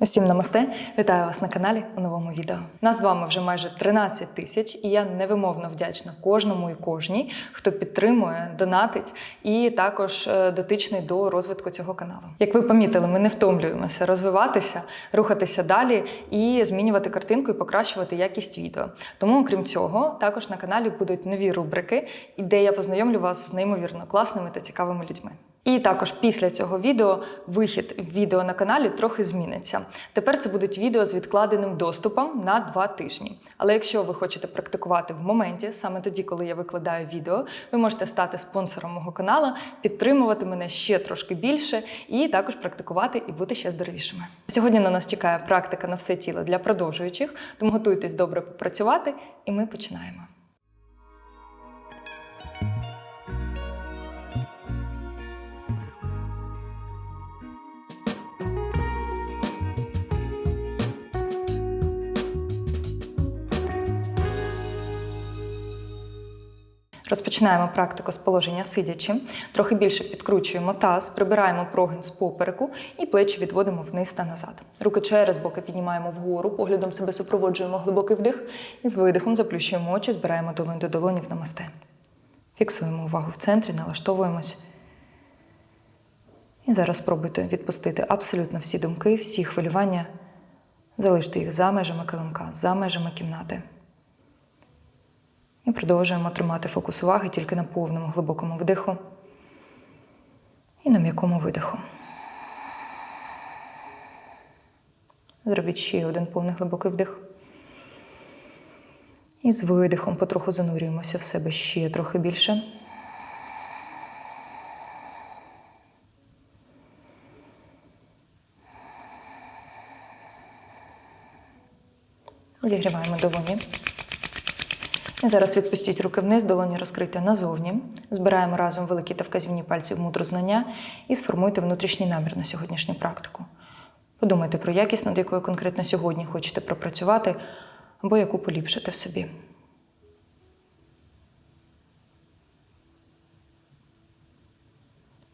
Усім намасте! Вітаю вас на каналі у новому відео. Нас з вами вже майже 13 тисяч, і я невимовно вдячна кожному і кожній, хто підтримує, донатить і також е, дотичний до розвитку цього каналу. Як ви помітили, ми не втомлюємося розвиватися, рухатися далі і змінювати картинку і покращувати якість відео. Тому, окрім цього, також на каналі будуть нові рубрики, де я познайомлю вас з неймовірно класними та цікавими людьми. І також після цього відео вихід відео на каналі трохи зміниться. Тепер це будуть відео з відкладеним доступом на два тижні. Але якщо ви хочете практикувати в моменті, саме тоді, коли я викладаю відео, ви можете стати спонсором мого каналу, підтримувати мене ще трошки більше і також практикувати і бути ще здоровішими. Сьогодні на нас чекає практика на все тіло для продовжуючих, тому готуйтесь добре попрацювати, і ми починаємо. Розпочинаємо практику з положення сидячи. Трохи більше підкручуємо таз, прибираємо прогин з попереку і плечі відводимо вниз та назад. Руки через боки піднімаємо вгору, поглядом себе супроводжуємо глибокий вдих і з видихом заплющуємо очі, збираємо долонь до долоні в намасте. Фіксуємо увагу в центрі, налаштовуємось. І зараз спробуйте відпустити абсолютно всі думки, всі хвилювання, залиште їх за межами килимка, за межами кімнати. І продовжуємо тримати фокус уваги тільки на повному глибокому вдиху і на м'якому видиху. Зробіть ще один повний глибокий вдих. І з видихом потроху занурюємося в себе ще трохи більше. Зігріваємо долоні. Зараз відпустіть руки вниз, долоні розкриті назовні. Збираємо разом великі та вказівні пальці в мудру знання і сформуйте внутрішній намір на сьогоднішню практику. Подумайте про якість, над якою конкретно сьогодні хочете пропрацювати, або яку поліпшити в собі.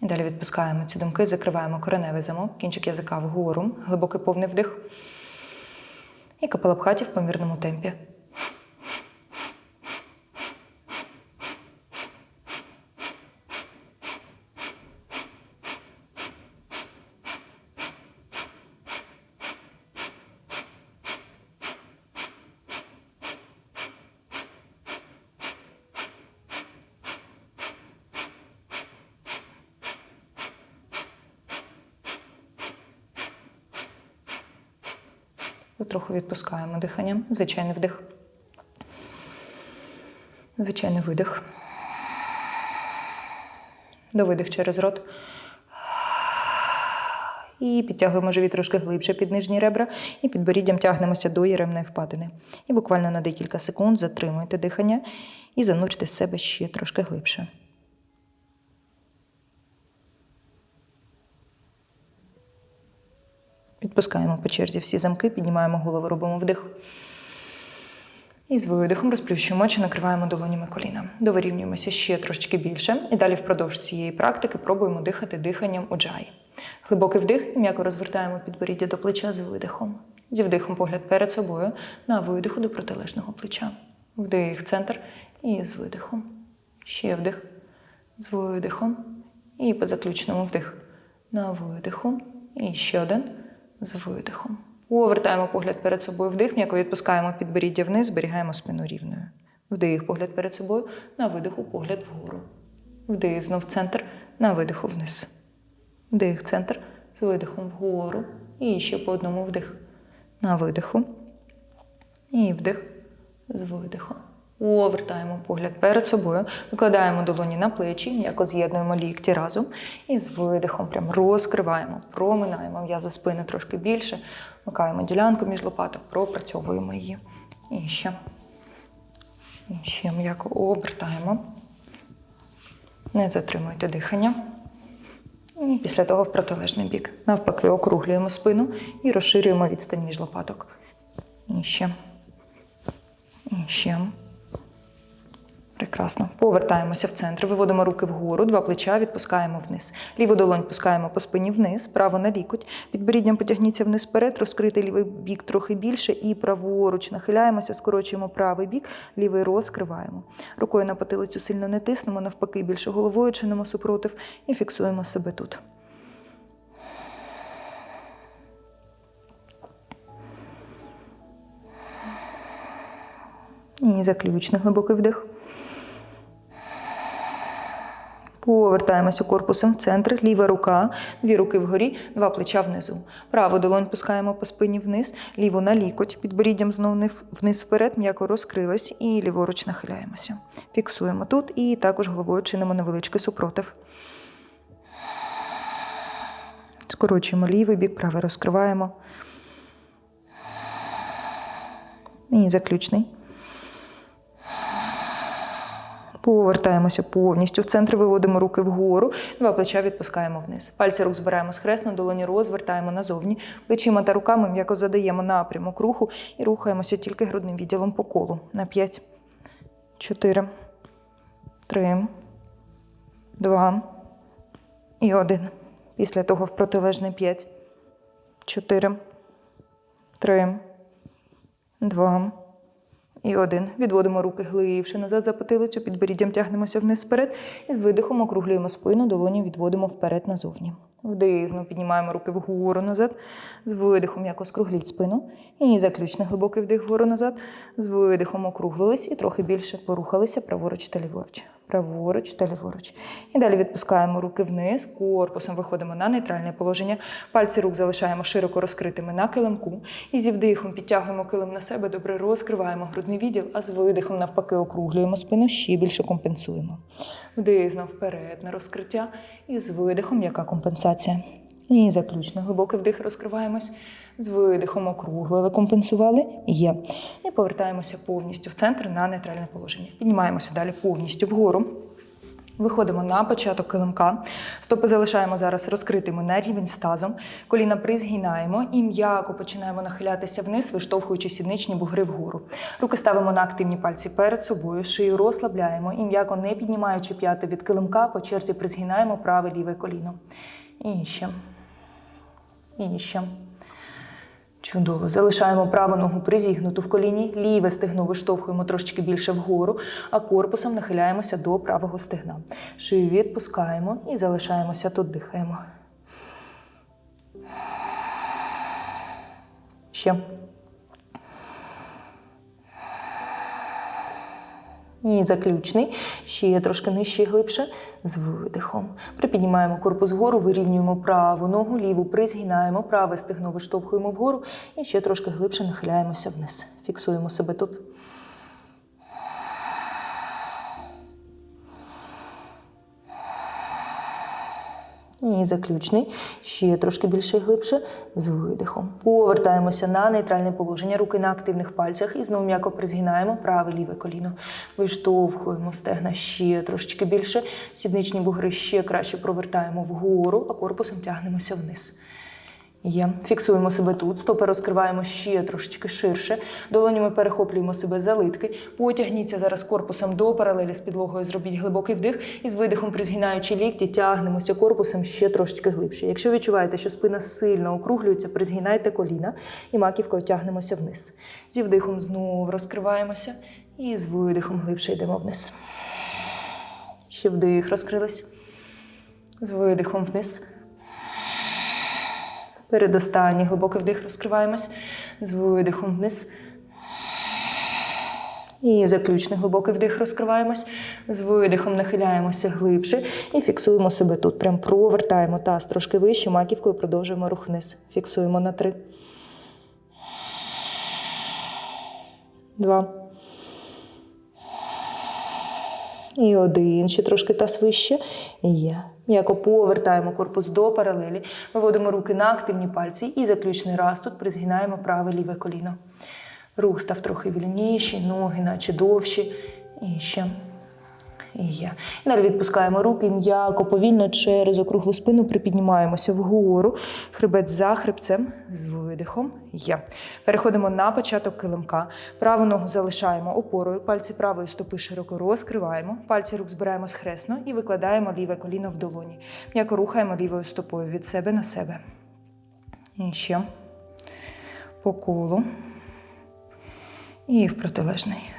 І далі відпускаємо ці думки, закриваємо кореневий замок, кінчик язика вгору, глибокий повний вдих. І капелапхаті в помірному темпі. Потроху відпускаємо дихання. Звичайний вдих. Звичайний видих. До видих через рот. І підтягуємо живіт трошки глибше під нижні ребра, і підборіддям тягнемося до яремної впадини. І буквально на декілька секунд затримуйте дихання і занурте себе ще трошки глибше. Відпускаємо по черзі всі замки, піднімаємо голову, робимо вдих. І з видихом розплющуємо очі, накриваємо долонями коліна. Довирівнюємося ще трошки більше. І далі впродовж цієї практики пробуємо дихати диханням уджай. Глибокий вдих, м'яко розвертаємо підборіддя до плеча з видихом. Зі вдихом погляд перед собою, на видиху до протилежного плеча. Вдих, центр і з видихом. Ще вдих, з видихом. І по заключному вдих. На видиху. І ще один з видихом. Повертаємо погляд перед собою вдих, м'яко відпускаємо підборіддя вниз, зберігаємо спину рівною. Вдих, погляд перед собою, на видиху, погляд вгору. Вдих, знов центр, на видиху вниз. Вдих, центр, з видихом вгору. І ще по одному вдих. На видиху. І вдих з видихом. Повертаємо погляд перед собою, викладаємо долоні на плечі, м'яко з'єднуємо лікті разом. І з видихом прям розкриваємо, проминаємо м'язи спини трошки більше, вмикаємо ділянку між лопаток, пропрацьовуємо її. І ще. І ще м'яко обертаємо. Не затримуйте дихання. І після того в протилежний бік. Навпаки, округлюємо спину і розширюємо відстань між лопаток. І ще. І ще. Прекрасно. Повертаємося в центр, виводимо руки вгору, два плеча відпускаємо вниз. Ліву долонь пускаємо по спині вниз, право на лікоть. Підборіддям потягніться вниз вперед, розкрити лівий бік трохи більше і праворуч нахиляємося, скорочуємо правий бік, лівий розкриваємо. Рукою на потилицю сильно не тиснемо, навпаки, більше головою чинимо супротив і фіксуємо себе тут. І заключний глибокий вдих. Повертаємося корпусом в центр, ліва рука, дві руки вгорі, два плеча внизу. Праву долонь пускаємо по спині вниз, ліву на лікоть, підборіддям знову вниз вперед, м'яко розкрилась і ліворуч нахиляємося. Фіксуємо тут і також головою чинимо невеличкий супротив. Скорочуємо лівий бік, правий розкриваємо. І заключний. Повертаємося повністю. В центр виводимо руки вгору, два плеча відпускаємо вниз. Пальці рук збираємо схресно, долоні розвертаємо назовні. Плечима та руками м'яко задаємо напрямок руху і рухаємося тільки грудним відділом по колу. На 5, 4, 3, 2 і 1. Після того в протилежний 5, 4, 3, 2, і один. Відводимо руки глибше назад за потилицю, підборіддям тягнемося вниз вперед і з видихом округлюємо спину, долоні відводимо вперед назовні. Вдих, піднімаємо руки вгору назад, з видихом якось скругліть спину. І заключний глибокий вдих вгору назад. З видихом округлились і трохи більше порухалися праворуч та ліворуч. Праворуч та ліворуч. І далі відпускаємо руки вниз, корпусом виходимо на нейтральне положення. Пальці рук залишаємо широко розкритими на килимку. І зі вдихом підтягуємо килим на себе, добре розкриваємо грудний відділ, а з видихом навпаки округлюємо спину, ще більше компенсуємо. Вдих вперед на розкриття. І з видихом яка компенсація. І заключно глибокий вдих розкриваємось. З видихом округлили, компенсували. Є. І повертаємося повністю в центр на нейтральне положення. Піднімаємося далі повністю вгору. Виходимо на початок килимка. Стопи залишаємо зараз розкритими на рівень з тазом. Коліна призгинаємо і м'яко починаємо нахилятися вниз, виштовхуючи сідничні бугри вгору. Руки ставимо на активні пальці перед собою, шию розслабляємо і м'яко не піднімаючи п'яти від килимка, по черзі призгинаємо праве ліве коліно. І ще. І ще. Чудово. Залишаємо праву ногу призігнуту в коліні, ліве стегно виштовхуємо трошечки більше вгору, а корпусом нахиляємося до правого стегна. Шию відпускаємо і залишаємося тут, дихаємо. Ще. І заключний, ще трошки нижче і глибше, з видихом. Припіднімаємо корпус вгору, вирівнюємо праву ногу, ліву призгинаємо, праве стегно виштовхуємо вгору і ще трошки глибше нахиляємося вниз. Фіксуємо себе тут. І заключний, ще трошки більше і глибше, з видихом. Повертаємося на нейтральне положення, руки на активних пальцях і знову м'яко призгинаємо праве ліве коліно. Виштовхуємо стегна ще трошечки більше. Сідничні бугри ще краще провертаємо вгору, а корпусом тягнемося вниз. Є. Фіксуємо себе тут, стопи розкриваємо ще трошечки ширше. Долонями перехоплюємо себе за литки. Потягніться зараз корпусом до паралелі з підлогою. Зробіть глибокий вдих і з видихом, призгинаючи лікті, тягнемося корпусом ще трошечки глибше. Якщо відчуваєте, що спина сильно округлюється, призгинайте коліна і маківкою тягнемося вниз. Зі вдихом знову розкриваємося і з видихом глибше йдемо вниз. Ще вдих, розкрились. З видихом вниз. Передостанній глибокий вдих розкриваємось з видихом вниз. І заключний глибокий вдих розкриваємось. З видихом нахиляємося глибше і фіксуємо себе тут. Прям провертаємо таз трошки вище, маківкою продовжуємо рух вниз. Фіксуємо на три. Два. І один, ще трошки таз вище. Є. М'яко повертаємо корпус до паралелі, виводимо руки на активні пальці і заключний раз тут призгинаємо праве ліве коліно. Рух став трохи вільніший, ноги наче довші. І ще. І є. І далі відпускаємо руки м'яко, повільно через округлу спину припіднімаємося вгору, хребет за хребцем з видихом. Є. Переходимо на початок килимка. Праву ногу залишаємо опорою, пальці правої стопи широко розкриваємо, пальці рук збираємо схресно і викладаємо ліве коліно в долоні. М'яко рухаємо лівою стопою від себе на себе. І ще по колу. І в протилежний.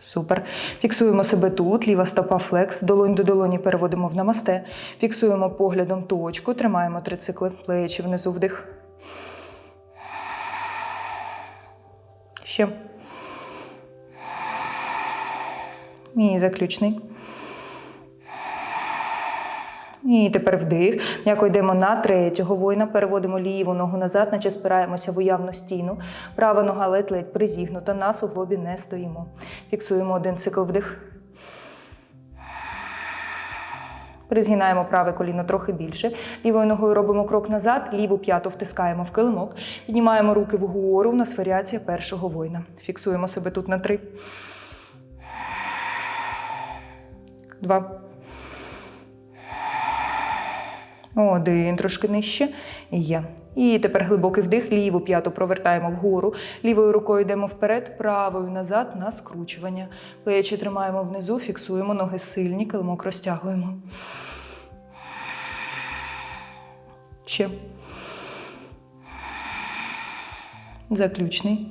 Супер. Фіксуємо себе тут, ліва стопа флекс, долонь до долоні переводимо в намасте. Фіксуємо поглядом точку, тримаємо три цикли, плечі внизу вдих. Ще. І заключний. І тепер вдих. М'яко йдемо на третього воїна, переводимо ліву ногу назад, наче спираємося в уявну стіну. Права нога ледь-ледь призігнута, на суглобі не стоїмо. Фіксуємо один цикл вдих. Призгинаємо праве коліно трохи більше. Лівою ногою робимо крок назад, ліву п'яту втискаємо в килимок. Піднімаємо руки вгору. У нас варіація першого воїна. Фіксуємо себе тут на три. Два. Один, трошки нижче. Є. І тепер глибокий вдих, ліву п'яту провертаємо вгору, лівою рукою йдемо вперед, правою назад на скручування. Плечі тримаємо внизу, фіксуємо ноги сильні, килимок розтягуємо. Ще. Заключний.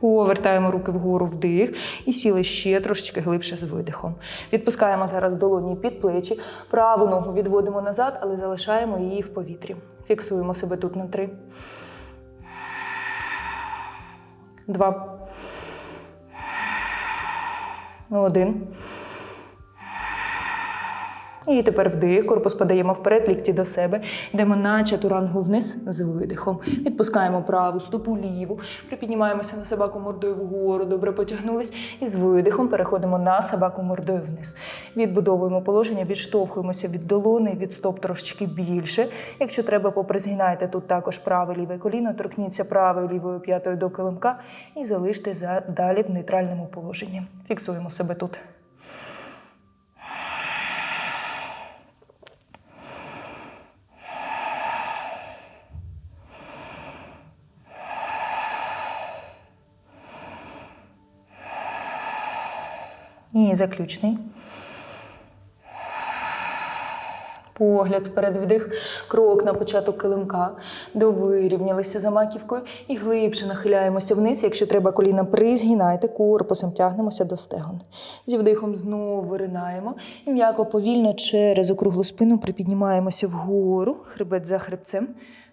Повертаємо руки вгору вдих і сіли ще трошечки глибше з видихом. Відпускаємо зараз долоні під плечі, праву ногу відводимо назад, але залишаємо її в повітрі. Фіксуємо себе тут на три. Два. Один. І тепер вдих, корпус подаємо вперед, лікті до себе. Йдемо на чатурангу вниз з видихом. Відпускаємо праву стопу ліву, припіднімаємося на собаку мордою вгору, добре потягнулись. І з видихом переходимо на собаку мордою вниз. Відбудовуємо положення, відштовхуємося від долони, від стоп трошечки більше. Якщо треба, попризгинайте тут також праве ліве коліно, торкніться правою лівою п'ятою до килимка і залиште за- далі в нейтральному положенні. Фіксуємо себе тут. І заключний. Погляд вперед вдих, крок на початок килимка. Довирівнялися за маківкою і глибше нахиляємося вниз. Якщо треба коліна, призгинайте, корпусом тягнемося до стегон. Зі вдихом знову виринаємо і м'яко повільно через округлу спину припіднімаємося вгору, хребет за хребцем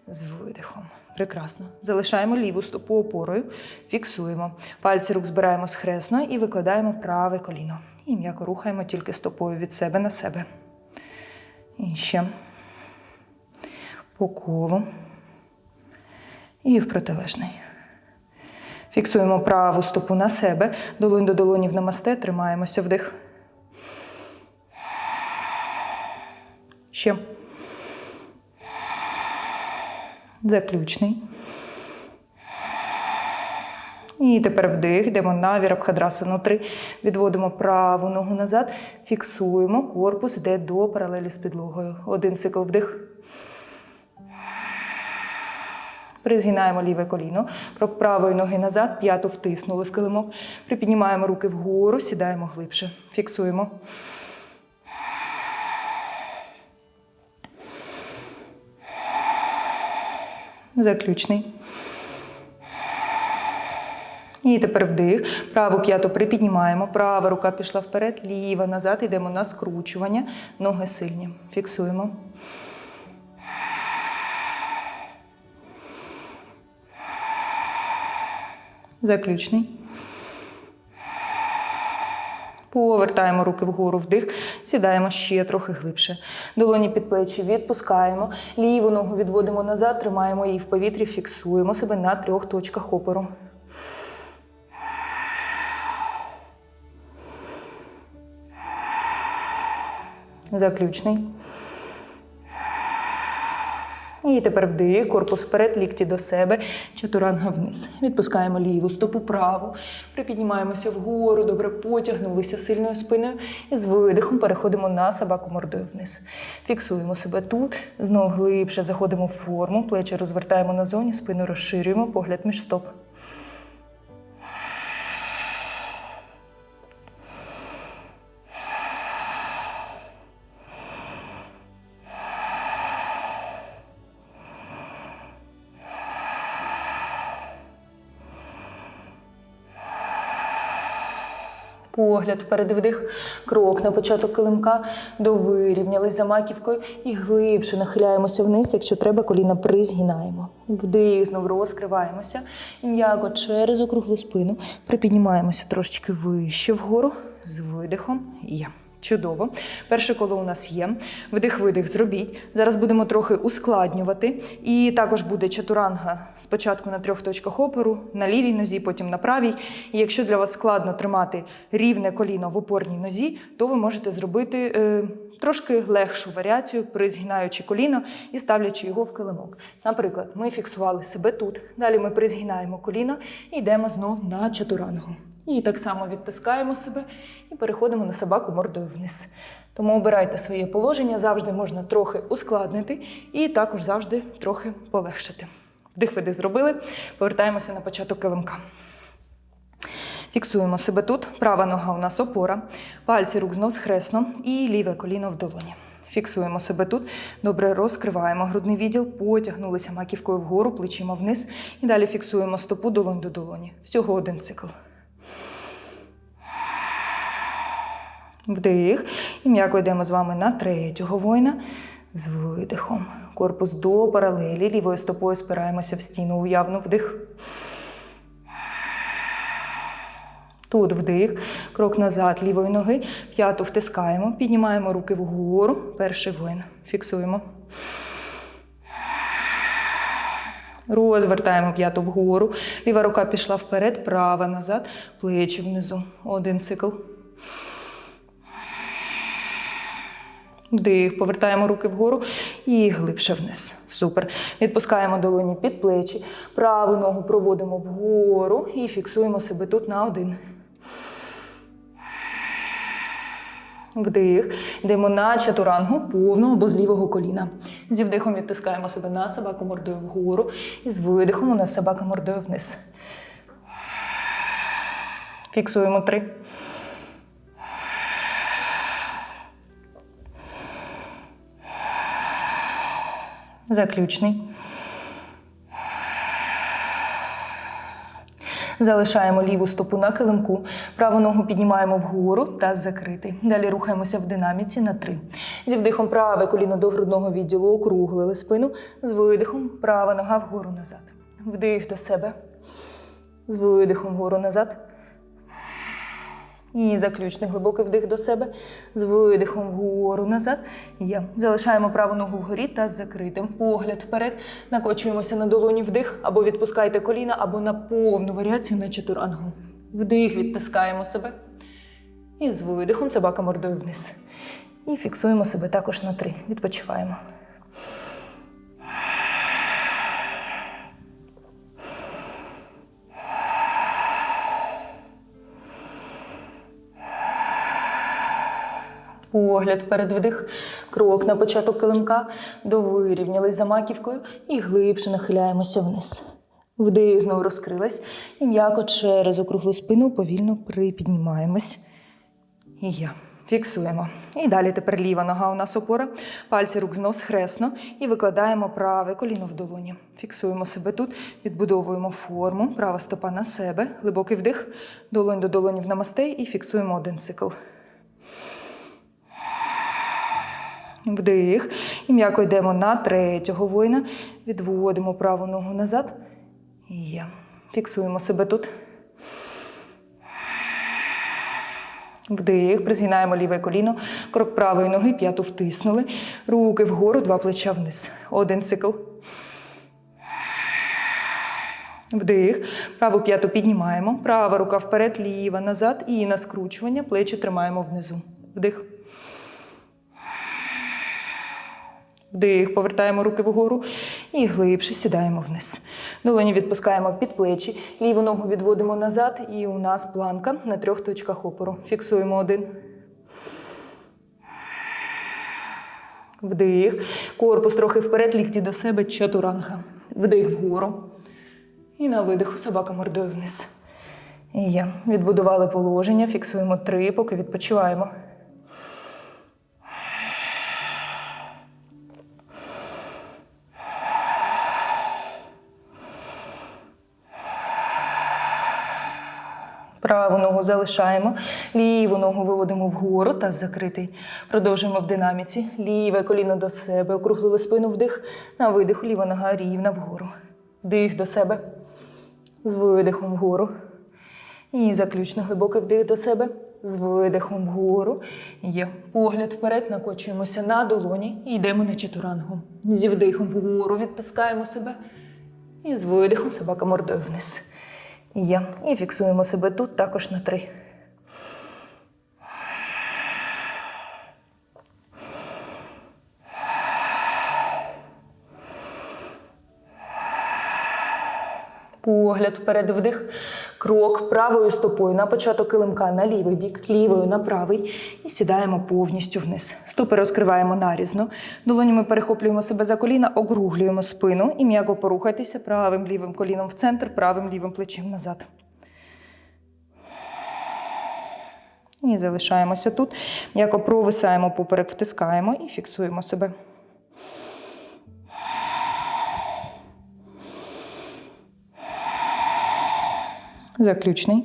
з видихом. Прекрасно. Залишаємо ліву стопу опорою, фіксуємо. Пальці рук збираємо схресно і викладаємо праве коліно. І м'яко рухаємо тільки стопою від себе на себе. І ще по колу. І в протилежний. Фіксуємо праву стопу на себе, долонь до долоні в намасте, тримаємося вдих. Ще. Заключний. І тепер вдих, йдемо на вірабхадрасану 3. Відводимо праву ногу назад, фіксуємо, корпус йде до паралелі з підлогою. Один цикл вдих. Призгинаємо ліве коліно, крок правої ноги назад, п'яту втиснули в килимок. Припіднімаємо руки вгору, сідаємо глибше. Фіксуємо. Заключний. І тепер вдих. Праву п'яту припіднімаємо. Права рука пішла вперед, ліва назад. Йдемо на скручування. Ноги сильні. Фіксуємо. Заключний. Повертаємо руки вгору вдих, сідаємо ще трохи глибше. Долоні під плечі відпускаємо. Ліву ногу відводимо назад, тримаємо її в повітрі, фіксуємо себе на трьох точках опору. Заключний. І тепер вдих, корпус вперед, лікті до себе, чатуранга вниз. Відпускаємо ліву стопу праву, припіднімаємося вгору, добре потягнулися сильною спиною. І з видихом переходимо на собаку мордою вниз. Фіксуємо себе тут, знову глибше заходимо в форму, плечі розвертаємо назовні, спину розширюємо, погляд між стоп. Погляд вперед вдих, крок на початок килимка, довирівнялись за маківкою і глибше нахиляємося вниз, якщо треба, коліна призгинаємо. Вдих, знову розкриваємося. І м'яко через округлу спину припіднімаємося трошечки вище вгору з видихом. Є. Чудово. Перше коло у нас є. Вдих-видих зробіть. Зараз будемо трохи ускладнювати. І також буде чатуранга спочатку на трьох точках опору, на лівій нозі, потім на правій. І якщо для вас складно тримати рівне коліно в опорній нозі, то ви можете зробити е, трошки легшу варіацію, призгинаючи коліно і ставлячи його в килимок. Наприклад, ми фіксували себе тут. Далі ми призгинаємо коліно і йдемо знов на чатурангу. І так само відтискаємо себе і переходимо на собаку мордою вниз. Тому обирайте своє положення, завжди можна трохи ускладнити і також завжди трохи полегшити. Вдих видих зробили, повертаємося на початок килимка. Фіксуємо себе тут. Права нога у нас опора, пальці рук знов схресно і ліве коліно в долоні. Фіксуємо себе тут. Добре розкриваємо грудний відділ, потягнулися маківкою вгору, плечима вниз. І далі фіксуємо стопу долонь до долоні. Всього один цикл. Вдих. І м'яко йдемо з вами на третього воїна. З видихом. Корпус до паралелі. Лівою стопою спираємося в стіну уявно. Вдих. Тут вдих, крок назад лівої ноги, п'яту втискаємо, піднімаємо руки вгору. Перший воїн. Фіксуємо. Розвертаємо п'яту вгору. Ліва рука пішла вперед, права назад, плечі внизу. Один цикл. Вдих, повертаємо руки вгору і глибше вниз. Супер. Відпускаємо долоні під плечі. Праву ногу проводимо вгору і фіксуємо себе тут на один. Вдих. Йдемо на чатурангу повного або з лівого коліна. Зі вдихом відтискаємо себе на собаку мордою вгору. І з видихом у нас собака мордою вниз. Фіксуємо три. Заключний. Залишаємо ліву стопу на килимку, праву ногу піднімаємо вгору та закритий. Далі рухаємося в динаміці на три. Зі вдихом праве коліно до грудного відділу округлили спину. З видихом права нога вгору назад. Вдих до себе. З видихом вгору назад. І заключний глибокий вдих до себе. З видихом вгору назад. Є. Залишаємо праву ногу вгорі та з закритим. Погляд вперед. Накочуємося на долоні вдих. Або відпускайте коліна, або на повну варіацію на чатурангу. Вдих, відтискаємо себе. І з видихом собака мордою вниз. І фіксуємо себе також на три. Відпочиваємо. Погляд вперед вдих, крок на початок килимка, довирівнялись за маківкою і глибше нахиляємося вниз. Вдих знову розкрилась і м'яко через округлу спину повільно припіднімаємось. І я. Фіксуємо. І далі тепер ліва нога у нас опора. Пальці рук знов схресно і викладаємо праве коліно в долоні. Фіксуємо себе тут, відбудовуємо форму, права стопа на себе, глибокий вдих, долонь до долоні в намасте і фіксуємо один цикл. Вдих. І м'яко йдемо на третього воїна. Відводимо праву ногу назад. Є. Фіксуємо себе тут. Вдих. Призгинаємо ліве коліно. Крок правої ноги, п'яту втиснули. Руки вгору, два плеча вниз. Один цикл. Вдих. Праву п'яту піднімаємо. Права рука вперед, ліва назад. І на скручування. Плечі тримаємо внизу. Вдих. Вдих, повертаємо руки вгору і глибше сідаємо вниз. Долоні відпускаємо під плечі, ліву ногу відводимо назад, і у нас планка на трьох точках опору. Фіксуємо один. Вдих. Корпус трохи вперед, лікті до себе, чатуранга. Вдих вгору. І на видиху собака мордою вниз. І є. Відбудували положення, фіксуємо три, поки відпочиваємо. Праву ногу залишаємо, ліву ногу виводимо вгору, таз закритий. Продовжуємо в динаміці. Ліве коліно до себе, округлили спину вдих, на видиху, ліва нога рівна вгору. Вдих до себе, з видихом вгору. І заключно глибокий вдих до себе, з видихом вгору. Є погляд вперед, накочуємося на долоні і йдемо на чатурангу. Зі вдихом вгору відтискаємо себе. І з видихом собака мордою вниз. Є. І фіксуємо себе тут також на три. Погляд вперед вдих. Крок правою стопою на початок килимка на лівий бік, лівою на правий. І сідаємо повністю вниз. Стопи розкриваємо нарізно. Долонями перехоплюємо себе за коліна, округлюємо спину і м'яко порухайтеся правим лівим коліном в центр, правим лівим плечем назад. І залишаємося тут. М'яко провисаємо поперек, втискаємо і фіксуємо себе. Заключний.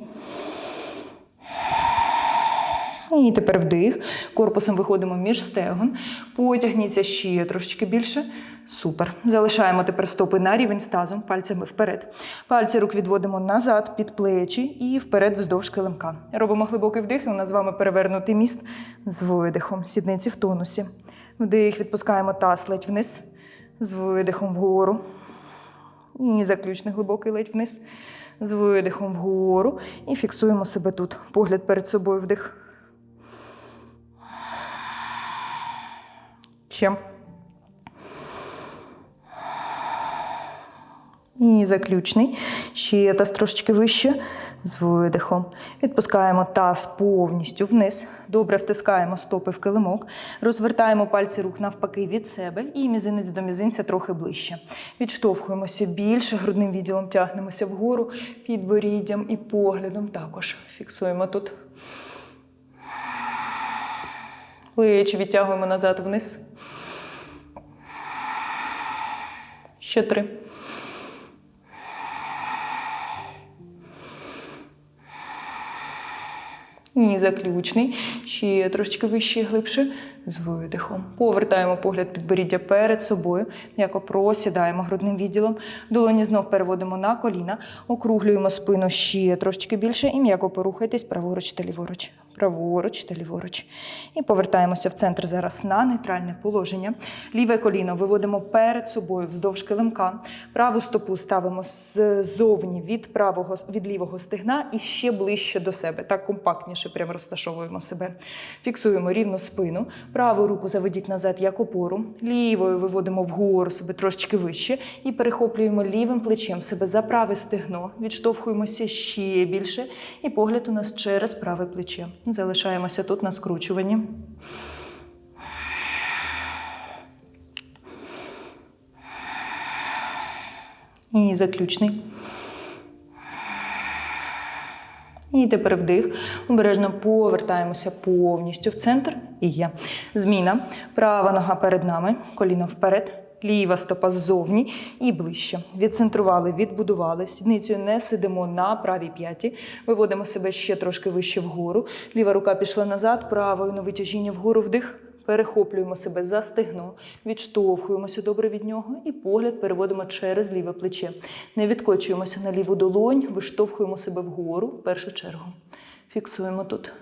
І тепер вдих. Корпусом виходимо між стегон. Потягніться ще трошечки більше. Супер. Залишаємо тепер стопи на рівень з пальцями вперед. Пальці рук відводимо назад під плечі і вперед вздовж килимка. Робимо глибокий вдих, і у нас з вами перевернутий міст з видихом. Сідниці в тонусі. Вдих, відпускаємо таз ледь вниз, з видихом вгору. І заключний глибокий ледь вниз. З видихом вгору. І фіксуємо себе тут. Погляд перед собою вдих. Ще. І заключний. Ще таз трошечки вище. З видихом. Відпускаємо таз повністю вниз. Добре втискаємо стопи в килимок. Розвертаємо пальці рук навпаки від себе і мізинець до мізинця трохи ближче. Відштовхуємося більше, грудним відділом тягнемося вгору, підборіддям і поглядом також. Фіксуємо тут. Плечі відтягуємо назад вниз. Ще три. І заключний. Ще трошечки вище і глибше. З видихом. Повертаємо погляд підборіддя перед собою. М'яко просідаємо грудним відділом. Долоні знов переводимо на коліна. Округлюємо спину ще трошечки більше. І м'яко порухайтесь праворуч та ліворуч. Праворуч та ліворуч. І повертаємося в центр зараз на нейтральне положення. Ліве коліно виводимо перед собою вздовж килимка. Праву стопу ставимо ззовні від правого від лівого стегна і ще ближче до себе. Так компактніше прямо розташовуємо себе. Фіксуємо рівну спину. Праву руку заведіть назад як опору. Лівою виводимо вгору себе трошечки вище. І перехоплюємо лівим плечем себе за праве стегно. Відштовхуємося ще більше. І погляд у нас через праве плече. Залишаємося тут на скручуванні. І заключний. І тепер вдих. Обережно повертаємося повністю в центр. І є. Зміна. Права нога перед нами, коліно вперед. Ліва стопа ззовні і ближче. Відцентрували, відбудували. Сідницею не сидимо на правій п'яті. Виводимо себе ще трошки вище вгору. Ліва рука пішла назад, правою на витяжіння вгору вдих. Перехоплюємо себе за стегно, відштовхуємося добре від нього і погляд переводимо через ліве плече. Не відкочуємося на ліву долонь, виштовхуємо себе вгору в першу чергу. Фіксуємо тут.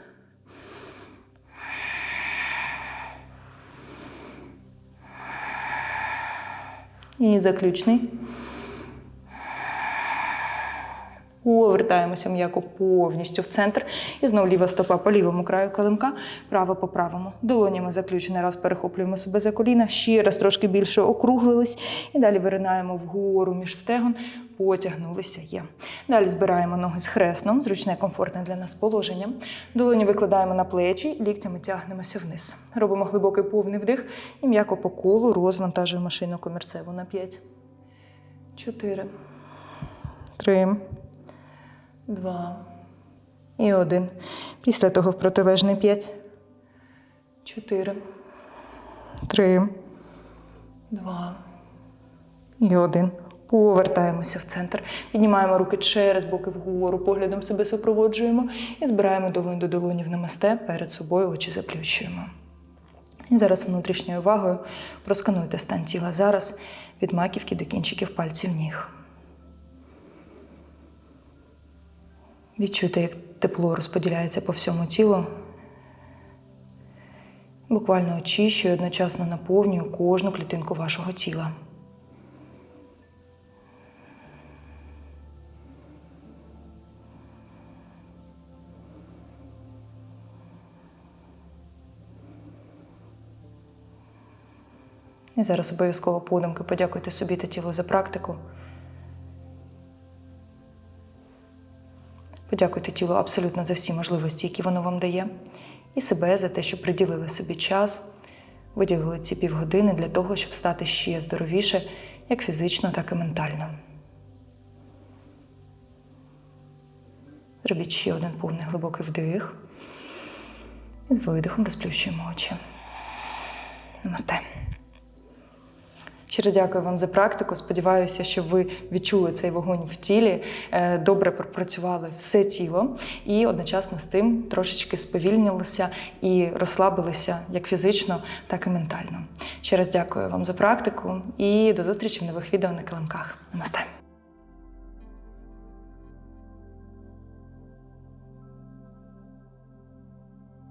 І заключний. Повертаємося м'яко повністю в центр. І знову ліва стопа по лівому краю килимка, права по правому. Долонями заключений раз перехоплюємо себе за коліна, ще раз трошки більше округлились. І далі виринаємо вгору між стегон, потягнулися є. Далі збираємо ноги з хресном, зручне, комфортне для нас положення. Долоні викладаємо на плечі, ліктями тягнемося вниз. Робимо глибокий повний вдих і м'яко по колу розвантажуємо шийну комірцеву на 5. 4. 3. Два. І один. Після того в протилежний п'ять. Чотири. Три. Два. І один. Повертаємося в центр. Піднімаємо руки через боки вгору, поглядом себе супроводжуємо і збираємо долонь до долоні в намасте, перед собою очі заплющуємо. І зараз внутрішньою увагою проскануйте стан тіла зараз від маківки до кінчиків пальців ніг. Відчуйте, як тепло розподіляється по всьому тілу. Буквально очищує, одночасно наповнює кожну клітинку вашого тіла. І зараз обов'язково подумки подякуйте собі та тілу за практику. Подякуйте тілу абсолютно за всі можливості, які воно вам дає, і себе за те, що приділили собі час, виділили ці півгодини для того, щоб стати ще здоровіше, як фізично, так і ментально. Зробіть ще один повний глибокий вдих. І з видихом розплющуємо очі. Намасте. Щиро дякую вам за практику. Сподіваюся, що ви відчули цей вогонь в тілі, е, добре пропрацювали все тіло і одночасно з тим трошечки сповільнилися і розслабилися як фізично, так і ментально. Ще раз дякую вам за практику і до зустрічі в нових відео на килимках. Намасте!